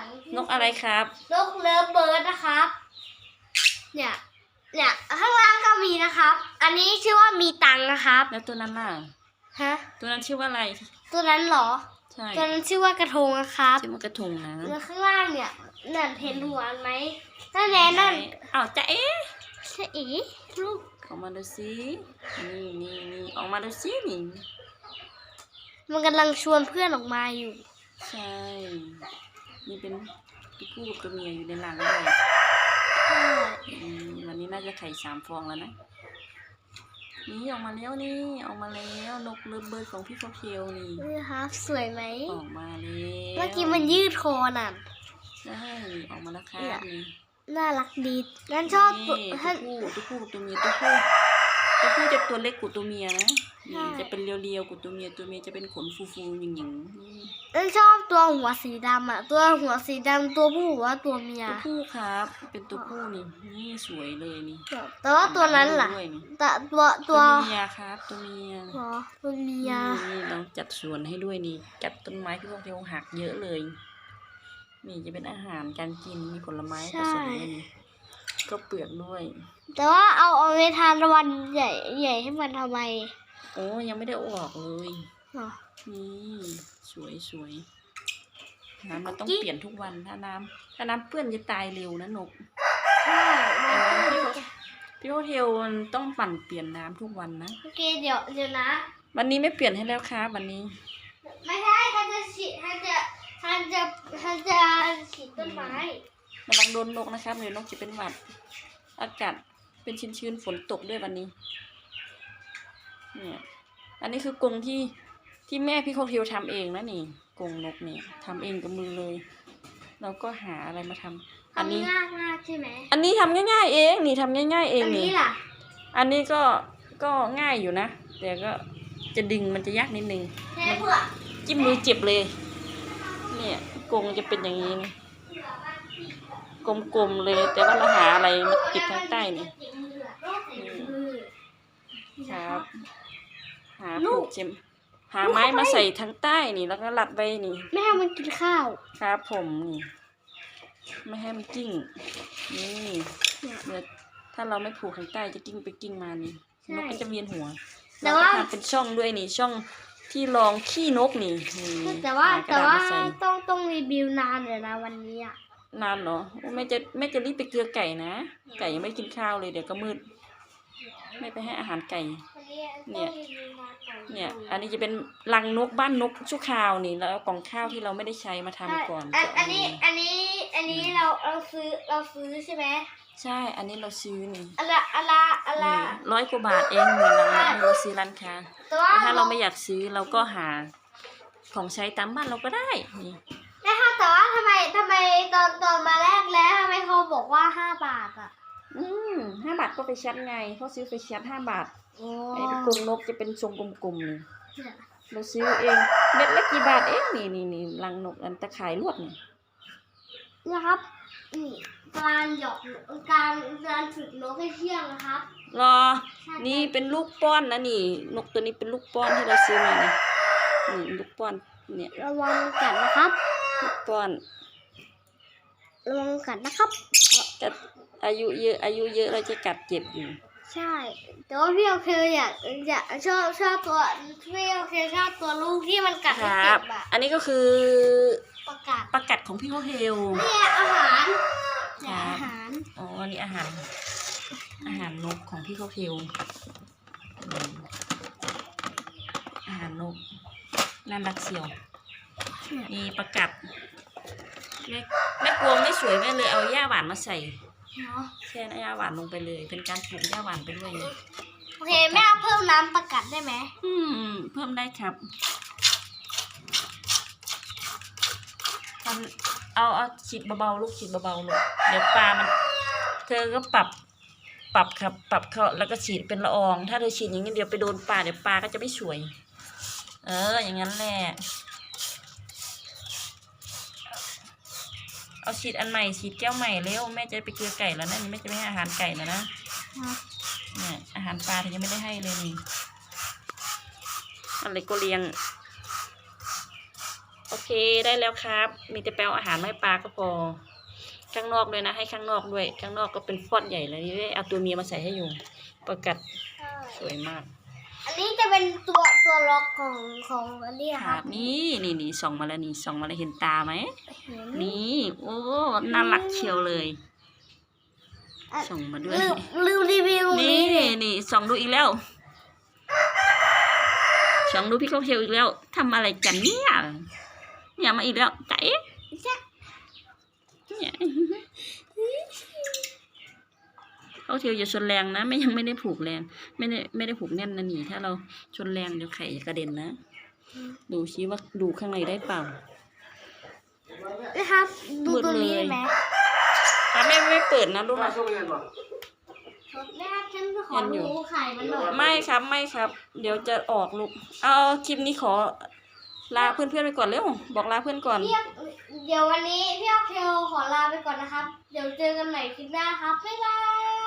ลังนกอะไรครับ นกเลิฟเบิร์ดนะครับ เนี่ย เนี่ยข้างล่างก็มีนะครับ อันนี้ชื่อว่ามีตังค์นะครับ แล้วตัวนั้นล่ะ ฮะ ตัวนั้นชื่อว่าอะไร ตัวนั้นเหรอ ใช่ตัวนั้นชื่อว่ากระทงนะครับ ชื่อมันกระทงนะแล้วข้างล่างเนี่ยนั่นเห็นหัวไหมนั่นแน่นั่นอ้าวจะเอ๊ะใช่อีลูกออกมาดูสินี่นี่นี่ออกมาดูสินี่มันกำลังชวนเพื่อนออกมาอยู่ ใช่ นี่เป็นตัวผู้กับตัวเมียอยู่ในหลังด้วยใช่อืมวันนี้น่าจะไข่สามฟองแล้วนะ นี่ออกมาแล้วนี่ออกมาแล้วนกเลิฟเบิร์ดของพี่ฟอเคียวนี่นี่ครับสวยไหมออกมาแล้วเมื่อกี้มันยืดคอน่ะใช่ออกมาแล้วครับเนี่ยนี่น่ารักดีงั้นชอบตัวนี่ท่านตัวผู้ตัวผู้กับตัวเมียตัวผู้ ตัวผู้จะตัวเล็กกว่าตัวเมียนะใช่นี่จะเป็นเรียวๆกว่าตัวเมียตัวเมียจะเป็นขนฟูๆหยิ่งๆนี่นั่นชอบตัวหัวสีดำอะตัวหัวสีดำตัวผู้หรือว่าตัวเมียตัวผู้ครับ เป็นตัวผู้นี่นี่สวยเลยนี่แต่ว่าตัวนั้นล่ะด้วยนี่แต่ตัวตัตัววเมียครับ ตัวเมียอ๋อตัวเมียนี่เราจัดสวนให้ด้วยนี่จัดต้นไม้ที่พวกเทียวหักเยอะเลยนี่จะเป็นอาหารการกินมีผลไม้ผสมด้วยนี่ ก็เปลือกด้วย แต่ว่าเอาเอาไปทานวันใหญ่ใหญ่ให้มันทำไมโอ้ยังไม่ได้เอาออกเลยอ๋อนี่สวยสวยน้ำมันต้องกิ๊กเปลี่ยนทุกวันถ้าน้ำถ้าน้ำเปื้อนจะตายเร็วนะนกใช่มันต้องมีพี่โฮเทลมันต้องปั่นเปลี่ยนน้ำทุกวันนะ โอเคเดี๋ยวเดี๋ยวนะ วันนี้ไม่เปลี่ยนให้แล้วครับวันนี้ ไม่ใช่ท่านจะฉีดท่านจะท่านจะท่านจะฉีดต้นไม้ ระวังโดนนกนะครับเดี๋ยวนกจะเป็นหวัด อากาศเป็นชื้นๆฝนตกด้วยวันนี้เนี่ยอันนี้คือกรงที่ที่แม่พี่โคเทลทำเองนะนี่กรงนกเนี่ยทำเองกับมือเลยเราก็หาอะไรมาทำอันนี้ทำง่ายมากใช่ไหมอันนี้ทำง่ายๆเองนี่ทำง่ายๆเองอันนี่นี้ล่ะอันนี้ก็ก็ง่ายอยู่นะแต่ก็จะดึงมันจะยากนิดนึงแค่เผื่อจิ้มมือเจ็บเลย เนี่ยกรงจะเป็นอย่างนี้นี่ กลมๆเลย แต่ว่าเราหาอะไรมาติดข้างใต้นี่ครับ หาผูกเจมหาไม้มาใส่ทั้งใต้นี่ แล้วก็รัดไว้นี่ ไม่ให้มันกินข้าว ครับผมนี่ ไม่ให้มันกิ้ง นี่เนี่ยถ้าเราไม่ผูกข้างใต้จะกิ้งไปกิ้งมานี่ใช่นกก็จะเวียนหัวแต่เราว่าก็ทำเป็นช่องด้วยนี่ช่องที่รองขี้นกนี่นี่แต่ว่าหกระแต่ดษว่ามใส่ต้องต้องรีวิวนานเลยนะวันนี้อะ นานเหรอโอ้แม่จะแม่จะรีบไปเกลือไก่นะ ไก่ยังไม่กินข้าวเลยเดี๋ยวก็มืดไม่ไปให้อาหารไก่ เนี่ย เนี่ย อันนี้จะเป็นรังนกบ้านนกชั่วคราวนี่แล้วเอากล่องข้าวที่เราไม่ได้ใช้มาทำก่อนอันจะอัเอานนี้มาอันนี้ อันนี้เราเราซื้อเราซื้อใช่ไหมใช่ อันนี้เราซื้อนี่อันละอันละอันละร้อยกว่าบาทเองนี่รังนกนี่เราซื้อร้านค้าแต่ว่าแต่ถ้าเราไม่อยากซื้อเราก็หาของใช้ตามบ้านเราก็ได้นี่ แม่ค่ะแต่ว่าทำไมทำไมตอนตอนมาแรกแล้วทำไมเขาบอกว่าห้าบาทอะ อืมห้าบาทก็ไปชัดไงเขาซื้อไปชัดห้าบาทโอ้ไอ้กรงนกจะเป็นทรงกลมๆนี่เราซื้อเองเม็ดละกี่บาทเองนี่นี่นี่รังนกอันตะข่ายลวดนี่นะครับนี่การหยอกการการฝึกนกให้เที่ยงนะครับรอ นี่เป็นลูกป้อนนะนี่ นกตัวนี้เป็นลูกป้อนที่เราซื้อมานี่นี่ลูกป้อนเนี่ยระวังกัดนะครับ ลูกป้อนระวังกัดนะครับจะอายุเยอะอายุเยอะเราจะกัดเจ็บอยู่ใช่แต่ว่าพี่โอเคอยากอยากชอบชอบตัวพี่โอเคชอบตัวลูกที่มันกัดคไม่รัเจ็บบอะอันนี้ก็คือประกาศประกัดของพี่โฮเทลเนี่ยอาหารเนี่ยครับอาหาร อ๋ออันนี้อาหาร อาหารนกของพี่โฮเทลอืมอาหารนกน่ารักเสียว มีประกัดแม่แม่กวงไม่สวยแม่เลยเอาหญ้าหวานมาใส่เนาะแช่หญ้าหวานลงไปเลย เป็นการปลูกหญ้าหวานไปด้วยนี่โอเคแม่เอาเพิ่มน้ำประกาศได้ไหมอืม เพิ่มได้ครับทำเอาเอาฉีดเบาๆลูกฉีดเบาๆลูกเดี๋ยวปลามัน เธอก็ปรับปรับครับ ปรับเขาแล้วก็ฉีดเป็นละออง ถ้าเธอฉีดอย่างนี้เดี๋ยวไปโดนปลาเดี๋ยวปลาก็จะไม่สวย เออ อย่างนั้นแหละ เอาฉีดอันใหม่ฉีดแก้วใหม่เร็วแม่จะไปเกลือไก่แล้วนะนี่แม่จะไม่ให้อาหารไก่แล้วนะเนี่ยอาหารปลาเธอยังไม่ได้ให้เลยนี่อะไรก็เลี้ยง โอเคได้แล้วครับ มีแต่แปลอาหารไม่ปลาก็พอข้างนอกด้วยนะให้ข้างนอกด้วย ข้างนอกก็เป็นฟอดใหญ่เลยนี่เอาตัวเมียมาใส่ให้อยู่ ประกัดสวยมาก อันนี้จะเป็นตัวตัวล็อกของของอันนี้คครัรับบนี่นี่นี่ส่องมาแล้วนี่ส่องมาแล้วเห็นตาไหมเห็นนี่โอ้น่ารักเชียวเลยอะส่งมาด้วย ลืมลืมรีวิวนี่นี่นี่ส่องดูอีกแล้วส่องดูพี่เขาเทลอีกแล้วทำอะไรกันเนี่ยเนี่ยมาอีกแล้วใจเอ๊ะเนี่ย เขาเทลอย่าชนแรงนะไม่ยังไม่ได้ผูกแรงไม่ได้ไม่ได้ผูกแน่นนะนี่ ถ้าเราชนแรงเดี๋ยวไข่จะกระเด็นนะ ดูชี้ว่าดูข้างในได้เปล่านะครับดูตัวนี้หมดเลยได้ไหมถ้าไม่ไม่เปิดนะลูกมานะช่วงเรียนบ่นะครับฉันขอยังอยู่ดูไข่มันหน่อยไม่ครับไม่ครับ เดี๋ยวจะออกลูกเอาคลิปนี้ขอลาเพื่อนๆไปก่อนเร็วบอกลาเพื่อนก่อนพี่เดี๋ยววันนี้พี่ออกเทลขอลาไปก่อนนะครับ เดี๋ยวเจอกันใหม่คลิปหน้าครับบ๊ายบาย